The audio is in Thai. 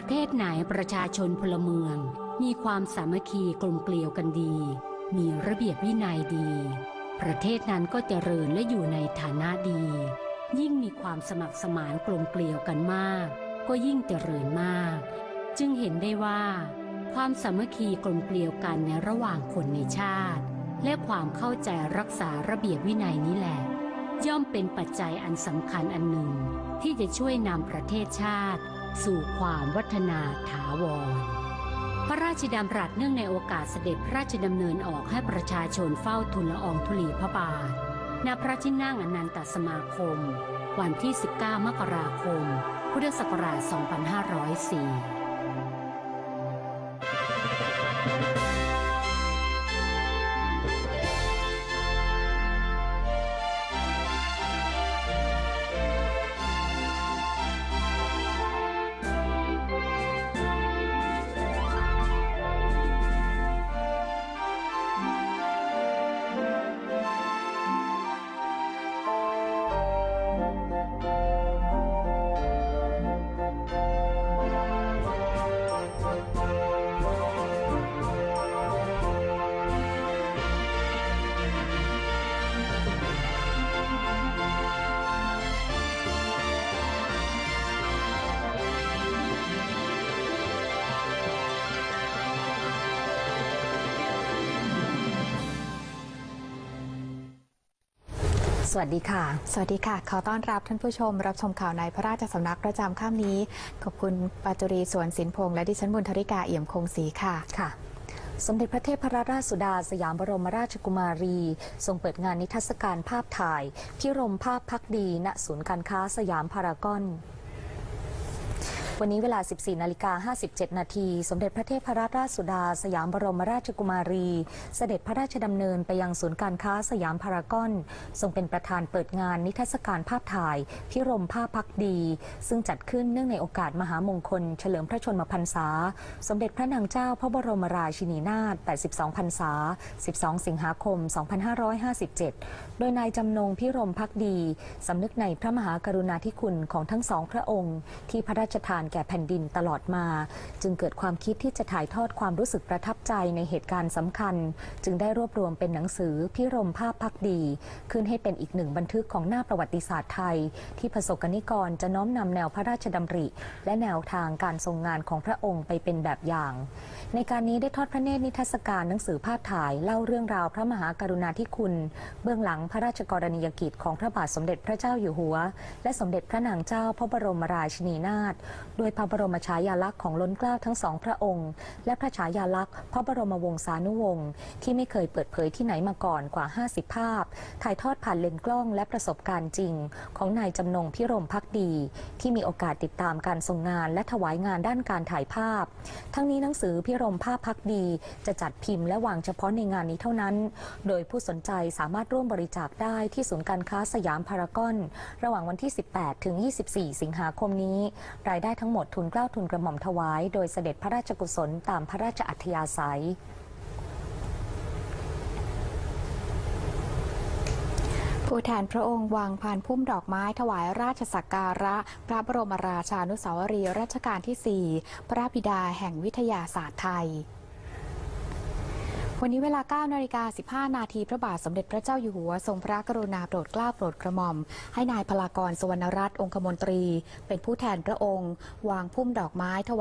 ประเทศไหนประชาชนพลเมือง มีความสามัคคีกลมเกลียวกันดี มีระเบียบวินัยดี ประเทศนั้นก็เจริญและอยู่ในฐานะดี ยิ่งมีความสมัครสมานกลมเกลียวกันมาก ก็ยิ่งเจริญมาก จึงเห็นได้ว่า ความสามัคคีกลมเกลียวกันในระหว่างคนในชาติ และความเข้าใจรักษาระเบียบวินัยนี้แหละย่อมเป็นปัจจัยอันสำคัญอันหนึ่ง ที่จะช่วยนำประเทศชาติ สู่ความวัฒนาถาวร พระราชดำรัสเนื่องในโอกาสเสด็จพระราชดำเนินออกให้ประชาชนเฝ้าทูลละอองธุลีพระบาทณพระที่นั่งอนันตสมาคม วันที่ 19 มกราคม พุทธศักราช 2504 สวัสดีค่ะ สวัสดีค่ะ ขอต้อนรับท่านผู้ชม รับชมข่าวในพระราชสำนักประจำค่ำนี้ ขอบคุณปาจุรีสวนสินพงษ์และดิฉันบุญธริกาเอี่ยมคงศรีค่ะค่ะสมเด็จพระเทพรัตนราชสุดาสยามบรมราชกุมารี ทรงเปิดงานนิทรรศการภาพถ่าย พิรมภาพพักดีณศูนย์การค้าสยามพารากอน วันนี้เวลา 14 นาฬิกา 57 นาที สมเด็จพระเทพรัตนราชสุดา สยามบรมราชกุมารี เสด็จพระราชดำเนินไปยังศูนย์การค้าสยามพารากอน ทรงเป็นประธานเปิดงานนิทรรศการภาพถ่าย พิรมภาพพักดี ซึ่งจัดขึ้นเนื่องในโอกาสมหามงคล เฉลิมพระชนมพรรษา สมเด็จพระนางเจ้าพระบรมราชินีนาถ 82 พรรษา 12 สิงหาคม 2557 โดยนายจำนงพิรมพักดี สำนึกในพระมหากรุณาธิคุณของทั้งสองพระองค์ ที่พระราชทานแก่แผ่นดินตลอดมา จึงเกิดความคิดที่จะถ่ายทอดความรู้สึกประทับใจในเหตุการณ์สำคัญ จึงได้รวบรวมเป็นหนังสือพิรมภาพพักดี ขึ้นให้เป็นอีกหนึ่งบันทึกของหน้าประวัติศาสตร์ไทย ที่ประสบกนิกรจะน้อมนำแนวพระราชดำริ และแนวทางการทรงงานของพระองค์ไปเป็นแบบอย่าง ในการนี้ได้ทอดพระเนตรนิทรรศการหนังสือภาพถ่ายเล่าเรื่องราวพระมหากรุณาธิคุณ เบื้องหลังพระราชกรณียกิจของพระบาทสมเด็จพระเจ้าอยู่หัว และสมเด็จพระนางเจ้าพระบรมราชินีนาถด้วยพระบรมฉายาลักษณ์ของล้นเกล้าทั้งสองพระองค์ และพระฉายาลักษณ์พระบรมวงศานุวงศ์ที่ไม่เคยเปิดเผยที่ไหนมาก่อนกว่า 50 ภาพ ถ่ายทอดผ่านเลนส์กล้องและประสบการณ์จริง ของนายจำนงพิรมพักดี ที่มีโอกาสติดตามการทรงงานและถวายงานด้านการถ่ายภาพ ทั้งนี้หนังสือพิรมภาพพักดี จะจัดพิมพ์และวางเฉพาะในงานนี้เท่านั้น โดยผู้สนใจสามารถร่วมบริจาคได้ที่ศูนย์การค้าสยามพารากอน ระหว่างวันที่ 18 ถึง 24 สิงหาคมนี้ รายได้ทั้งหมดทุนเกล้าทุนกระหม่อมถวาย โดยเสด็จพระราชกุศลตามพระราชอัธยาศัยผู้แทนพระองค์วางพันพุ่มดอกไม้ถวายราชสักการะ พระบรมราชานุสาวรีย์รัชกาลที่ 4 พระบิดาแห่งวิทยาศาสตร์ไทย วันนี้เวลา 9 นาฬิกา 15 นาที พระบาทสมเด็จพระเจ้าอยู่หัว ทรงพระกรุณาโปรดเกล้าโปรดกระหม่อม ให้นายพลากรสวรรณรัตน์องคมนตรี เป็นผู้แทนพระองค์ วางพุ่มดอกไม้ถวาย